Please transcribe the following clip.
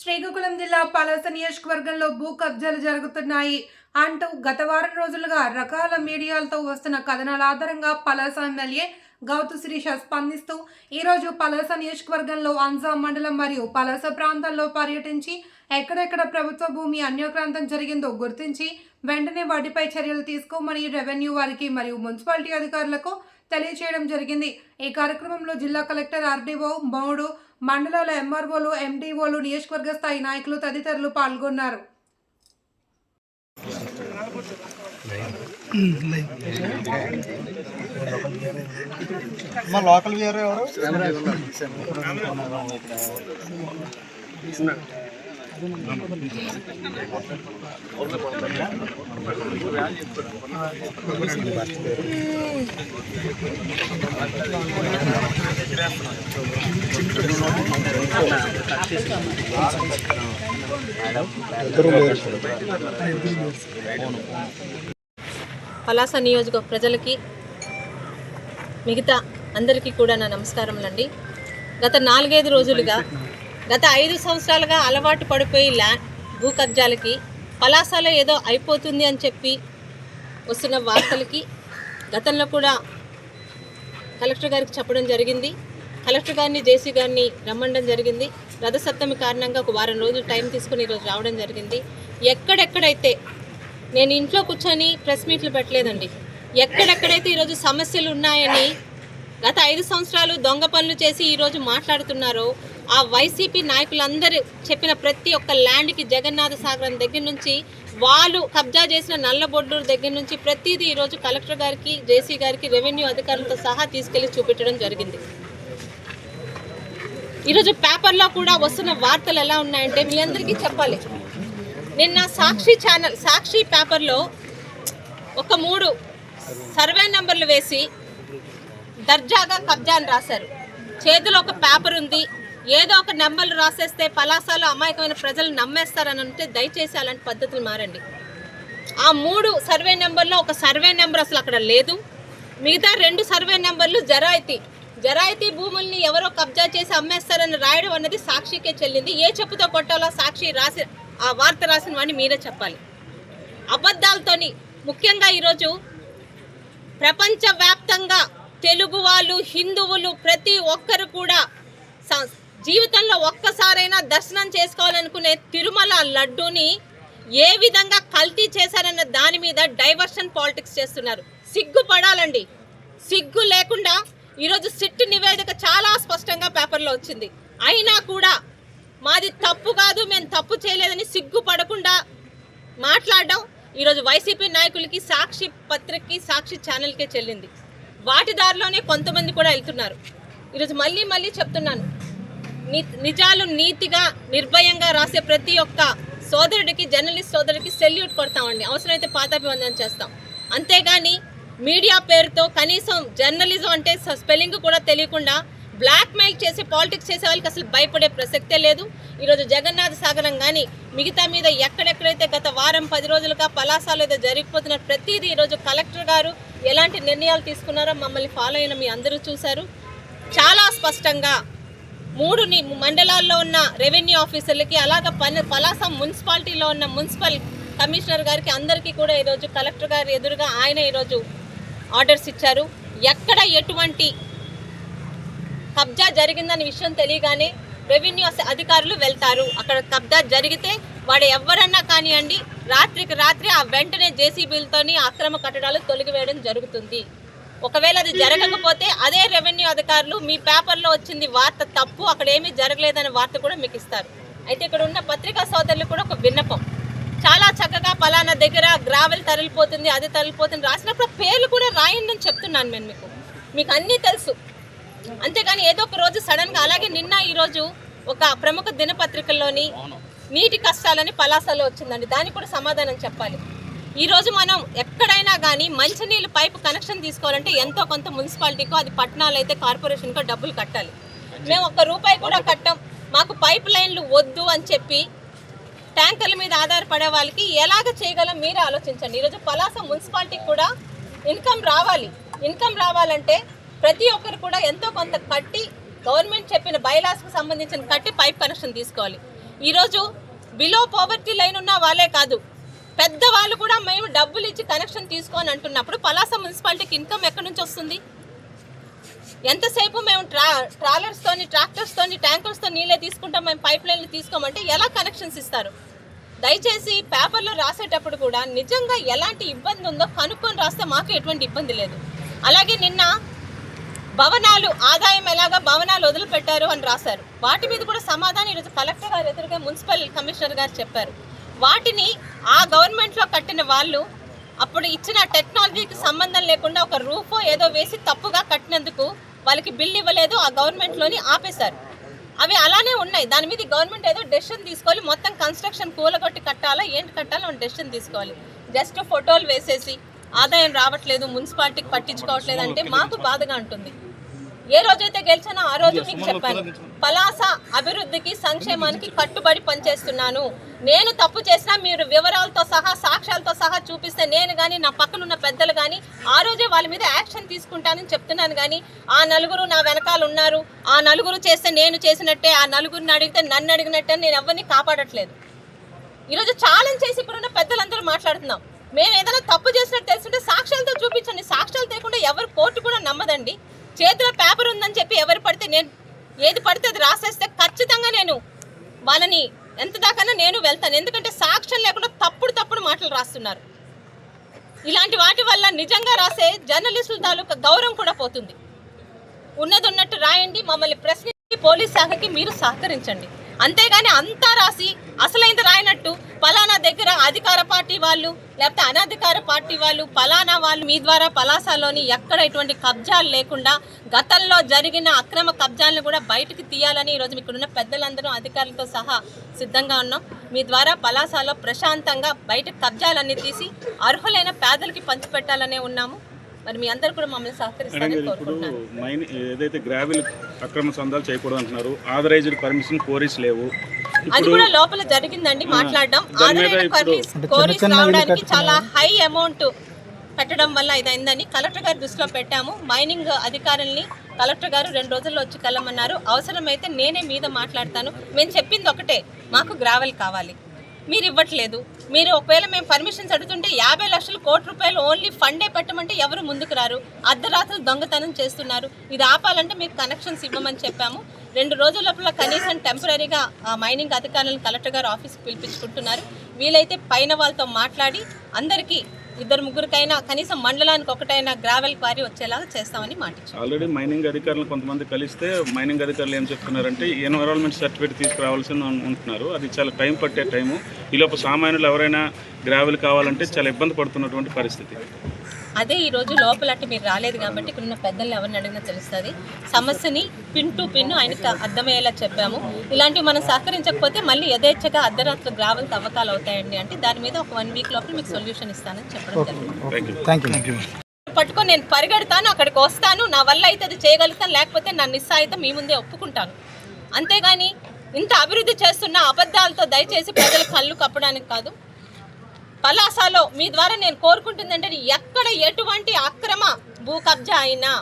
శ్రీకాకుళం జిల్లా పలాస నియోజకవర్గంలో భూ కబ్జాలు జరుగుతున్నాయి. అంటూ గత వారం రోజులుగా రకాల మీడియాలతో వస్తున్న కథనాల ఆధారంగా పలాస ఎమ్మెల్యే గౌతు శిరీష స్పందిస్తూ ఈరోజు పలాస నియోజకవర్గంలో అంజా మండలం మరియు పలాస ప్రాంతాల్లో పర్యటించి ఎక్కడెక్కడ ప్రభుత్వ భూమి అన్యక్రాంతం జరిగిందో గుర్తించి వెంటనే వాటిపై చర్యలు తీసుకోమని రెవెన్యూ వారికి మరియు మున్సిపాలిటీ అధికారులకు తెలియజేయడం జరిగింది. ఈ కార్యక్రమంలో జిల్లా కలెక్టర్ ఆర్డీఓ మౌడు మండలాల ఎంఆర్ఓలు ఎండీఓలు నియోజకవర్గ స్థాయి నాయకులు తదితరులు పాల్గొన్నారు. మా లోకల్ ఎవరు? పలాస నియోజక ప్రజలకి మిగతా అందరికీ కూడా నా నమస్కారములండి. గత నాలుగైదు రోజులుగా గత ఐదు సంవత్సరాలుగా అలవాటు పడిపోయి ల్యాండ్ భూ కబ్జాలకి పలాసలో ఏదో అయిపోతుంది అని చెప్పి వస్తున్న వార్తలకి గతంలో కూడా కలెక్టర్ గారికి చెప్పడం జరిగింది. కలెక్టర్ గారిని జేసీ గారిని రమ్మండం జరిగింది. రథసప్తమి కారణంగా ఒక వారం రోజులు టైం తీసుకుని ఈరోజు రావడం జరిగింది. ఎక్కడెక్కడైతే నేను ఇంట్లో కూర్చొని ప్రెస్ మీట్లు పెట్టలేదండి. ఎక్కడెక్కడైతే ఈరోజు సమస్యలు ఉన్నాయని గత ఐదు సంవత్సరాలు దొంగ పనులు చేసి ఈరోజు మాట్లాడుతున్నారో ఆ వైసీపీ నాయకులందరూ చెప్పిన ప్రతి ఒక్క ల్యాండ్కి జగన్నాథ సాగరం దగ్గర నుంచి వాళ్ళు కబ్జా చేసిన నల్లబొడ్డూరు దగ్గర నుంచి ప్రతిదీ ఈరోజు కలెక్టర్ గారికి జేసీ గారికి రెవెన్యూ అధికారులతో సహా తీసుకెళ్ళి చూపెట్టడం జరిగింది. ఈరోజు పేపర్లో కూడా వస్తున్న వార్తలు ఎలా ఉన్నాయంటే మీ అందరికీ చెప్పాలి. నిన్న సాక్షి ఛానల్ సాక్షి పేపర్లో ఒక మూడు సర్వే నెంబర్లు వేసి దర్జాగా కబ్జా అని రాశారు. చేతిలో ఒక పేపర్ ఉంది ఏదో ఒక నెంబర్లు రాసేస్తే పలాసాలు అమాయకమైన ప్రజలు నమ్మేస్తారని అంటే దయచేసి అలాంటి పద్ధతులు మారండి. ఆ మూడు సర్వే నెంబర్లో ఒక సర్వే నెంబర్ అసలు అక్కడ లేదు. మిగతా రెండు సర్వే నెంబర్లు జరాయితీ. జరాయితీ భూముల్ని ఎవరో కబ్జా చేసి అమ్మేస్తారని రాయడం అన్నది సాక్షికే చెల్లింది. ఏ చెప్పుతో కొట్టాలో సాక్షి రాసి ఆ వార్త రాసిన వాడిని మీరే చెప్పాలి. అబద్ధాలతోని ముఖ్యంగా ఈరోజు ప్రపంచవ్యాప్తంగా తెలుగు వాళ్ళు హిందువులు ప్రతి ఒక్కరు కూడా ఒక్కసారైనా దర్శనం చేసుకోవాలనుకునే తిరుమల లడ్డూని ఏ విధంగా కల్తీ చేశారన్న దాని మీద డైవర్షన్ పాలిటిక్స్ చేస్తున్నారు. సిగ్గుపడాలండి. సిగ్గు లేకుండా ఈరోజు సిట్ నివేదిక చాలా స్పష్టంగా పేపర్లో వచ్చింది. అయినా కూడా మాది తప్పు కాదు మేము తప్పు చేయలేదని సిగ్గుపడకుండా మాట్లాడడం ఈరోజు వైసీపీ నాయకులకి సాక్షి పత్రికకి సాక్షి ఛానల్కే చెల్లింది. వాటి దారిలోనే కొంతమంది కూడా వెళ్తున్నారు. ఈరోజు మళ్ళీ మళ్ళీ చెప్తున్నాను. నిజాలు నీతిగా నిర్భయంగా రాసే ప్రతి ఒక్క సోదరుడికి జర్నలిస్ట్ సోదరుడికి సెల్యూట్ కొడతామండి. అవసరమైతే పాతాభివందనం చేస్తాం. అంతేగాని మీడియా పేరుతో కనీసం జర్నలిజం అంటే స్పెల్లింగ్ కూడా తెలియకుండా బ్లాక్ మెయిల్ చేసి పాలిటిక్స్ చేసే వాళ్ళకి అసలు భయపడే ప్రసక్తే లేదు. ఈరోజు జగన్నాథ సాగరం కానీ మిగతా మీద ఎక్కడెక్కడైతే గత వారం పది రోజులుగా పలాసాలు ఏదో జరిగిపోతున్న ప్రతిదీ ఈరోజు కలెక్టర్ గారు ఎలాంటి నిర్ణయాలు తీసుకున్నారో మమ్మల్ని ఫాలో అయిన మీ అందరూ చూశారు. చాలా స్పష్టంగా మూడు మండలాల్లో ఉన్న రెవెన్యూ ఆఫీసర్లకి అలాగే పని పలాస మున్సిపాలిటీలో ఉన్న మున్సిపల్ కమిషనర్ గారికి అందరికీ కూడా ఈరోజు కలెక్టర్ గారు ఎదురుగా ఆయన ఈరోజు ఆర్డర్స్ ఇచ్చారు. ఎక్కడ ఎటువంటి కబ్జా జరిగిందనే విషయం తెలియగానే రెవెన్యూ అధికారులు వెళ్తారు. అక్కడ కబ్జా జరిగితే వాడు ఎవరన్నా కానివ్వండి రాత్రికి రాత్రి ఆ వెంటనే జేసీబీలతోని అక్రమ కట్టడాలు తొలగివేయడం జరుగుతుంది. ఒకవేళ అది జరగకపోతే అదే రెవెన్యూ అధికారులు మీ పేపర్లో వచ్చింది వార్త తప్పు అక్కడ ఏమీ జరగలేదనే వార్త కూడా మీకు ఇస్తారు. అయితే ఇక్కడ ఉన్న పత్రికా సోదరులు కూడా ఒక విన్నపం. చాలా చక్కగా పలానా దగ్గర గ్రావెల్ తరలిపోతుంది అది తరలిపోతుంది రాసినప్పుడు పేర్లు కూడా రాయండి అని చెప్తున్నాను నేను మీకు. మీకు అన్నీ తెలుసు. అంతేగాని ఏదో ఒక రోజు సడన్గా అలాగే నిన్న ఈ రోజు ఒక ప్రముఖ దినపత్రికల్లోని నీటి కష్టాలని పలాసలో వచ్చిందండి. దానికి కూడా సమాధానం చెప్పాలి. ఈ రోజు మనం ఎక్కడైనా కానీ మంచినీళ్ళు పైపు కనెక్షన్ తీసుకోవాలంటే ఎంతో కొంత మున్సిపాలిటీకో అది పట్టణాలు అయితే కార్పొరేషన్కో డబ్బులు కట్టాలి. మేము ఒక్క రూపాయి కూడా కట్టాం. మాకు పైప్ లైన్లు వద్దు అని చెప్పి ట్యాంకర్ల మీద ఆధారపడే వాళ్ళకి ఎలాగ చేయగలం మీరే ఆలోచించండి. ఈరోజు పలాస మున్సిపాలిటీకి కూడా ఇన్కమ్ రావాలి. ఇన్కమ్ రావాలంటే ప్రతి ఒక్కరు కూడా ఎంతో కొంత కట్టి గవర్నమెంట్ చెప్పిన బైలాస్కి సంబంధించిన కట్టి పైప్ కనెక్షన్ తీసుకోవాలి. ఈరోజు బిలో పోవర్టీ లైన్ ఉన్న వాళ్ళే కాదు పెద్దవాళ్ళు కూడా మేము డబ్బులు ఇచ్చి కనెక్షన్ తీసుకోని అంటున్నప్పుడు పలాస మున్సిపాలిటీకి ఇన్కమ్ ఎక్కడి నుంచి వస్తుంది? ఎంతసేపు మేము ట్రా ట్రాలర్స్తోని ట్రాక్టర్స్తోని ట్యాంకర్స్తో నీళ్ళే తీసుకుంటాం మేము పైప్ లైన్లు తీసుకోమంటే ఎలా కనెక్షన్స్ ఇస్తారు? దయచేసి పేపర్లో రాసేటప్పుడు కూడా నిజంగా ఎలాంటి ఇబ్బంది ఉందో కనుక్కొని రాస్తే మాకు ఎటువంటి ఇబ్బంది లేదు. అలాగే నిన్న భవనాలు ఆదాయం ఎలాగా భవనాలు వదిలిపెట్టారు అని రాశారు. వాటి మీద కూడా సమాధానం ఈరోజు కలెక్టర్ గారు ఎదురుగా మున్సిపల్ కమిషనర్ గారు చెప్పారు. వాటిని ఆ గవర్నమెంట్లో కట్టిన వాళ్ళు అప్పుడు ఇచ్చిన టెక్నాలజీకి సంబంధం లేకుండా ఒక రూఫో ఏదో వేసి తప్పుగా కట్టినందుకు వాళ్ళకి బిల్ ఇవ్వలేదు ఆ గవర్నమెంట్లోని ఆపేశారు. అవి అలానే ఉన్నాయి. దాని మీద గవర్నమెంట్ ఏదో డెసిషన్ తీసుకోవాలి. మొత్తం కన్స్ట్రక్షన్ కూలగొట్టి కట్టాలా ఏంటి కట్టాలో అని డెసిషన్ తీసుకోవాలి. జస్ట్ ఫోటోలు వేసేసి ఆదాయం రావట్లేదు మున్సిపాలిటీకి పట్టించుకోవట్లేదు అంటే మాకు బాధగా ఉంటుంది. ఏ రోజైతే గెలిచానో ఆ రోజు మీకు చెప్పాను. పలాస అభివృద్ధికి సంక్షేమానికి కట్టుబడి పనిచేస్తున్నాను. నేను తప్పు చేసినా మీరు వివరాలతో సహా సాక్ష్యాలతో సహా చూపిస్తే నేను కానీ నా పక్కన ఉన్న పెద్దలు కానీ ఆ రోజే వాళ్ళ మీద యాక్షన్ తీసుకుంటానని చెప్తున్నాను కానీ ఆ నలుగురు నా వెనకాల ఉన్నారు. ఆ నలుగురు చేస్తే నేను చేసినట్టే ఆ నలుగురిని అడిగితే నన్ను అడిగినట్టే నేను ఎవరిని కాపాడట్లేదు. ఈరోజు ఛాలెంజ్ చేసి ఇప్పుడున్న పెద్దలందరూ మాట్లాడుతున్నాం. మేము ఏదైనా తప్పు చేసినట్టు తెలుసుంటే సాక్ష్యాలతో చూపించండి. సాక్ష్యాలు లేకుండా ఎవరు కోర్టు కూడా నమ్మదండి. చేతిలో పేపర్ ఉందని చెప్పి ఎవరు పడితే నేను ఏది పడితే అది రాసేస్తే ఖచ్చితంగా నేను వాళ్ళని ఎంత దాకానో నేను వెళ్తాను. ఎందుకంటే సాక్ష్యం లేకుండా తప్పుడు తప్పుడు మాటలు రాస్తున్నారు. ఇలాంటి వాటి వల్ల నిజంగా రాసే జర్నలిస్టుల తాలూకా గౌరవం కూడా పోతుంది. ఉన్నది ఉన్నట్టు రాయండి మమ్మల్ని ప్రశ్నించి పోలీస్ శాఖకి మీరు సహకరించండి. అంతేగాని అంతా రాసి అసలైంది రాయనట్టు పలానా దగ్గర అధికార పార్టీ వాళ్ళు లేకపోతే అనధికార పార్టీ వాళ్ళు పలానా వాళ్ళు మీ ద్వారా పలాసాలోని ఎక్కడ ఎటువంటి కబ్జాలు లేకుండా గతంలో జరిగిన అక్రమ కబ్జాలను కూడా బయటకు తీయాలని ఈరోజు మీకు ఉన్న పెద్దలందరూ అధికారులతో సహా సిద్ధంగా ఉన్నాం. మీ ద్వారా పలాసాలో ప్రశాంతంగా బయట కబ్జాలన్నీ తీసి అర్హులైన పేదలకి పంచిపెట్టాలనే ఉన్నాము. మరి మీ అందరు కూడా మమ్మల్ని మైన్ ఏదైతే గ్రావెల్ అక్రమ సందాలు చేయకూడదు అంటున్నారు ఆథరైజ్డ్ పర్మిషన్ కోరీస్ లేవు. అది కూడా లోపల జరిగిందండి మాట్లాడడం. ఆదాయ కోరీస్ రావడానికి చాలా హై అమౌంట్ పెట్టడం వల్ల ఇదైందని కలెక్టర్ గారి దృష్టిలో పెట్టాము. మైనింగ్ అధికారుల్ని కలెక్టర్ గారు రెండు రోజుల్లో వచ్చి కలమన్నారు. అవసరమైతే నేనే మీద మాట్లాడతాను. మేము చెప్పింది ఒకటే మాకు గ్రావెల్ కావాలి. మీరు ఇవ్వట్లేదు. మీరు ఒకవేళ మేము పర్మిషన్స్ అడుగుతుంటే యాభై లక్షలు కోటి రూపాయలు ఓన్లీ ఫండే పెట్టమంటే ఎవరు ముందుకు రారు? అర్ధరాత్రులు దొంగతనం చేస్తున్నారు. ఇది ఆపాలంటే మీకు కనెక్షన్స్ ఇవ్వమని చెప్పాము. రెండు రోజుల లోపల కనీసం టెంపరీగా ఆ మైనింగ్ అధికారులను కలెక్టర్ గారు ఆఫీస్కి పిలిపించుకుంటున్నారు. వీలైతే పైన వాళ్ళతో మాట్లాడి అందరికీ ఇద్దరు ముగ్గురికైనా కనీసం మండలానికి ఒకటైనా గ్రావెల్ క్వారీ వచ్చేలాగా చేస్తామని మాట ఆల్రెడీ మైనింగ్ అధికారులు కొంతమంది కలిస్తే మైనింగ్ అధికారులు ఏం చెప్తున్నారంటే ఎన్విరాన్మెంట్ సర్టిఫికేట్ తీసుకురావాల్సింది ఉంటున్నారు అది చాలా టైం పట్టే టైము ఈలోపు సామాన్యులు ఎవరైనా గ్రావెల్ కావాలంటే చాలా ఇబ్బంది పడుతున్నటువంటి పరిస్థితి. అదే ఈ రోజు లోపలట్టు మీరు రాలేదు కాబట్టి ఇక్కడ ఉన్న పెద్దల్ని ఎవరిని అడిగినా తెలుస్తుంది. సమస్యని పిన్ టు పిన్ ఆయనకి అర్థమయ్యేలా చెప్పాము. ఇలాంటివి మనం సహకరించకపోతే మళ్ళీ యథేచ్ఛగా అర్ధరాత్రులు గ్రావెల్ తవ్వకాలు అవుతాయండి అంటే దాని మీద ఒక వన్ వీక్ లోపల మీకు సొల్యూషన్ ఇస్తానని చెప్పడం జరిగింది. పట్టుకొని నేను పరిగెడతాను అక్కడికి వస్తాను నా వల్ల అయితే అది చేయగలుగుతాను లేకపోతే నా నిస్సాయిత మీ ముందే ఒప్పుకుంటాను. అంతేగాని ఇంత అభివృద్ధి చేస్తున్న అబద్ధాలతో దయచేసి ప్రజల కళ్ళు కప్పడానికి కాదు పలాసాలో మీ ద్వారా నేను కోరుకుంటుందంటే ఎక్కడ ఎటువంటి అక్రమ భూ కబ్జా అయినా.